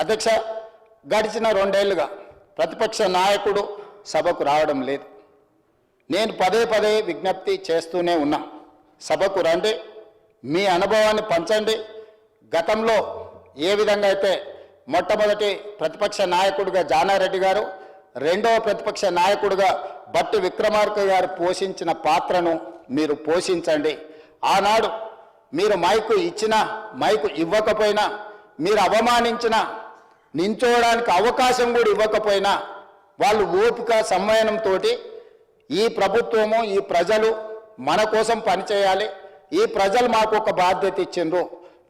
అధ్యక్ష గడిచిన రెండేళ్ళుగా ప్రతిపక్ష నాయకుడు సభకు రావడం లేదు. నేను పదే పదే విజ్ఞప్తి చేస్తూనే ఉన్నా. సభకు రండి మీ అనుభవాన్ని పంచండి. గతంలో ఏ విధంగా అయితే మొట్టమొదటి ప్రతిపక్ష నాయకుడిగా జానారెడ్డి గారు రెండవ ప్రతిపక్ష నాయకుడిగా బట్టి విక్రమార్క గారు పోషించిన పాత్రను మీరు పోషించండి. ఆనాడు మీరు మైకు ఇచ్చినా మైకు ఇవ్వకపోయినా మీరు అవమానించినా నించోవడానికి అవకాశం కూడా ఇవ్వకపోయినా వాళ్ళు ఓపిక సమ్మయనంతో ఈ ప్రభుత్వము ఈ ప్రజలు మన కోసం పనిచేయాలి. ఈ ప్రజలు మాకు ఒక బాధ్యత ఇచ్చిండ్రు.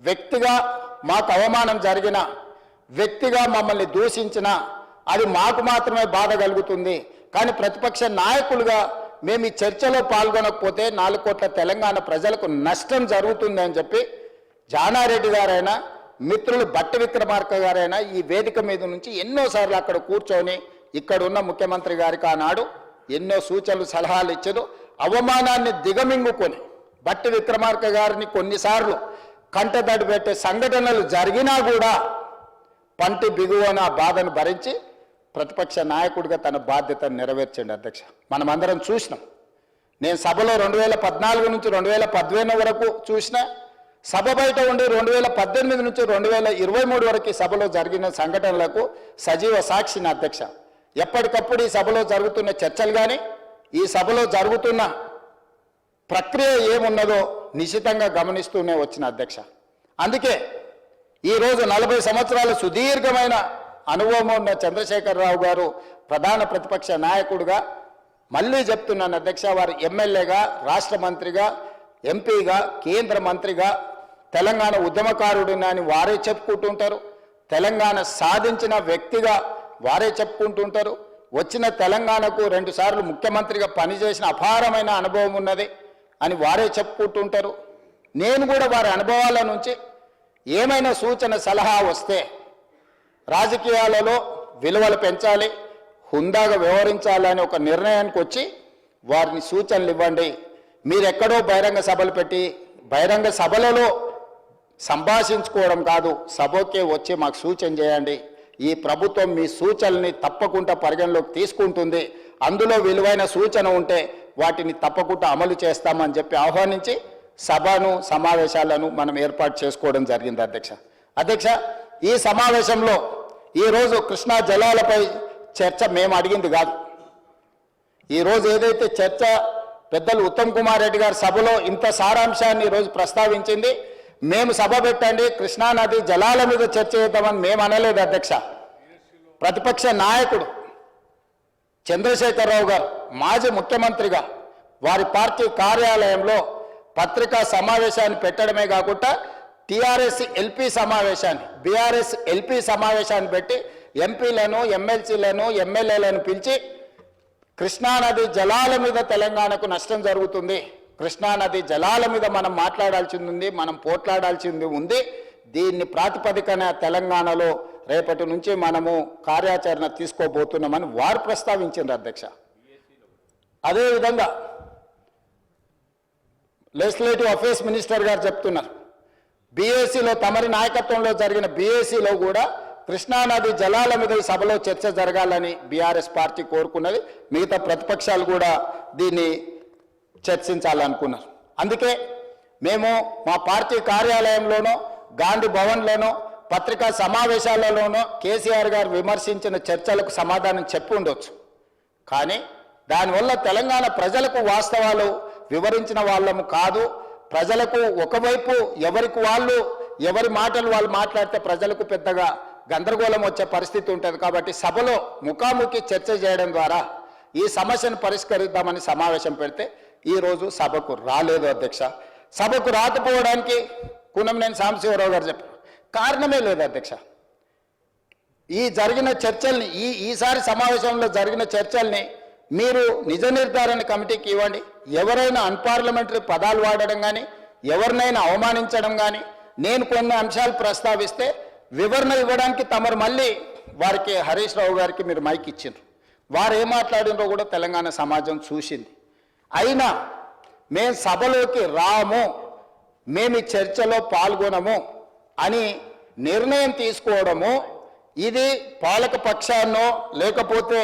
వ్యక్తిగా మాకు అవమానం జరిగిన వ్యక్తిగా మమ్మల్ని దూషించిన అది మాకు మాత్రమే బాధ కలుగుతుంది. కానీ ప్రతిపక్ష నాయకులుగా మేము ఈ చర్చలో పాల్గొనకపోతే నాలుగు కోట్ల తెలంగాణ ప్రజలకు నష్టం జరుగుతుంది అని చెప్పి జానారెడ్డి గారైనా మిత్రులు బట్టి విక్రమార్క గారైనా ఈ వేదిక మీద నుంచి ఎన్నోసార్లు అక్కడ కూర్చొని ఇక్కడ ఉన్న ముఖ్యమంత్రి గారికి ఆనాడు ఎన్నో సూచనలు సలహాలు ఇచ్చారు అవమానాన్ని దిగమింగుకొని బట్టి విక్రమార్క గారిని కొన్నిసార్లు కంటదడి పెట్టే సంఘటనలు జరిగినా కూడా పంటి బిగువన ఆ బాధను భరించి ప్రతిపక్ష నాయకుడిగా తన బాధ్యతను నెరవేర్చండి అధ్యక్ష. మనమందరం చూసినాం. నేను సభలో రెండు వేల పద్నాలుగు నుంచి రెండు వేల పదిహేను వరకు చూసినా సభ బయట ఉండి రెండు వేల పద్దెనిమిది నుంచి రెండు వేల ఇరవై మూడు వరకు సభలో జరిగిన సంఘటనలకు సజీవ సాక్షిని అధ్యక్ష. ఎప్పటికప్పుడు ఈ సభలో జరుగుతున్న చర్చలు కానీ ఈ సభలో జరుగుతున్న ప్రక్రియ ఏమున్నదో నిశితంగా గమనిస్తూనే వచ్చిన అధ్యక్ష. అందుకే ఈరోజు నలభై సంవత్సరాల సుదీర్ఘమైన అనుభవం ఉన్న చంద్రశేఖరరావు గారు ప్రధాన ప్రతిపక్ష నాయకుడుగా మళ్ళీ చెప్తున్నాను అధ్యక్ష వారు ఎమ్మెల్యేగా రాష్ట్ర మంత్రిగా ఎంపీగా కేంద్ర మంత్రిగా తెలంగాణ ఉద్యమకారుడిని అని వారే చెప్పుకుంటుంటారు. తెలంగాణ సాధించిన వ్యక్తిగా వారే చెప్పుకుంటుంటారు. వచ్చిన తెలంగాణకు రెండుసార్లు ముఖ్యమంత్రిగా పనిచేసిన అపారమైన అనుభవం ఉన్నది అని వారే చెప్పుకుంటుంటారు. నేను కూడా వారి అనుభవాల నుంచి ఏమైనా సూచన సలహా వస్తే రాజకీయాలలో విలువలు పెంచాలి హుందాగా వ్యవహరించాలని ఒక నిర్ణయానికి వచ్చి వారిని సూచనలు ఇవ్వండి. మీరెక్కడో బహిరంగ సభలు పెట్టి బహిరంగ సభలలో సంభాషించుకోవడం కాదు సభకే వచ్చి మాకు సూచన చేయండి. ఈ ప్రభుత్వం మీ సూచనల్ని తప్పకుండా పరిగణలోకి తీసుకుంటుంది. అందులో విలువైన సూచన ఉంటే వాటిని తప్పకుండా అమలు చేస్తామని చెప్పి ఆహ్వానించి సభను సమావేశాలను మనం ఏర్పాటు చేసుకోవడం జరిగింది అధ్యక్ష. అధ్యక్ష ఈ సమావేశంలో ఈరోజు కృష్ణా జలాలపై చర్చ మేము అడిగింది కాదు. ఈరోజు ఏదైతే చర్చ పెద్దలు ఉత్తమ్ కుమార్ రెడ్డి గారి సభలో ఇంత సారాంశాన్ని ఈరోజు ప్రస్తావించింది మేము సభ పెట్టండి కృష్ణానది జలాల మీద చర్చ చేద్దామని మేము అనలేదు అధ్యక్ష. ప్రతిపక్ష నాయకుడు చంద్రశేఖరరావు గారు మాజీ ముఖ్యమంత్రిగా వారి పార్టీ కార్యాలయంలో పత్రికా సమావేశాన్ని పెట్టడమే కాకుండా టీఆర్ఎస్ ఎల్పి సమావేశాన్ని బీఆర్ఎస్ ఎల్పి సమావేశాన్ని పెట్టి ఎంపీలను ఎమ్మెల్సీలను ఎమ్మెల్యేలను పిలిచి కృష్ణానది జలాల మీద తెలంగాణకు నష్టం జరుగుతుంది. కృష్ణానది జలాల మీద మనం మాట్లాడాల్సింది ఉంది మనం పోట్లాడాల్సింది ఉంది. దీన్ని ప్రాతిపదికన తెలంగాణలో రేపటి నుంచి మనము కార్యాచరణ తీసుకోబోతున్నామని వారు ప్రస్తావించింది అధ్యక్ష. అదేవిధంగా లెజిస్లేటివ్ అఫేర్స్ మినిస్టర్ గారు చెప్తున్నారు. బీఏసీలో తమరి నాయకత్వంలో జరిగిన బీఏసీలో కూడా కృష్ణానది జలాల మీద ఈ సభలో చర్చ జరగాలని బీఆర్ఎస్ పార్టీ కోరుకున్నది. మిగతా ప్రతిపక్షాలు కూడా దీన్ని చర్చించాలనుకున్నారు. అందుకే మేము మా పార్టీ కార్యాలయంలోనో గాంధీ భవన్లోనో పత్రికా సమావేశాలలోనో కేసీఆర్ గారు విమర్శించిన చర్చలకు సమాధానం చెప్పి ఉండొచ్చు. కానీ దానివల్ల తెలంగాణ ప్రజలకు వాస్తవాలు వివరించిన వాళ్ళము కాదు. ప్రజలకు ఒకవైపు ఎవరికి వాళ్ళు ఎవరి మాటలు వాళ్ళు మాట్లాడితే ప్రజలకు పెద్దగా గందరగోళం వచ్చే పరిస్థితి ఉంటుంది. కాబట్టి సభలో ముఖాముఖి చర్చ చేయడం ద్వారా ఈ సమస్యను పరిష్కరిద్దామని సమావేశం పెడితే ఈరోజు సభకు రాలేదు అధ్యక్ష. సభకు రాకపోవడానికి కూనంనేని సాంబశివరావు గారు చెప్పారు. కారణమే లేదు అధ్యక్ష. ఈ జరిగిన చర్చల్ని ఈ ఈసారి సమావేశంలో జరిగిన చర్చల్ని మీరు నిజ నిర్ధారణ కమిటీకి ఇవ్వండి. ఎవరైనా అన్పార్లమెంటరీ పదాలు వాడడం కానీ ఎవరినైనా అవమానించడం కానీ నేను కొన్ని అంశాలు ప్రస్తావిస్తే వివరణ ఇవ్వడానికి తమరు మళ్ళీ వారికి హరీష్ రావు గారికి మీరు మైక్ ఇచ్చిండ్రు. వారు ఏం మాట్లాడినరో కూడా తెలంగాణ సమాజం చూసింది. అయినా మేం సభలోకి రాము మేము ఈ చర్చలో పాల్గొనము అని నిర్ణయం తీసుకోవడము ఇది పాలక పక్షాన్నో లేకపోతే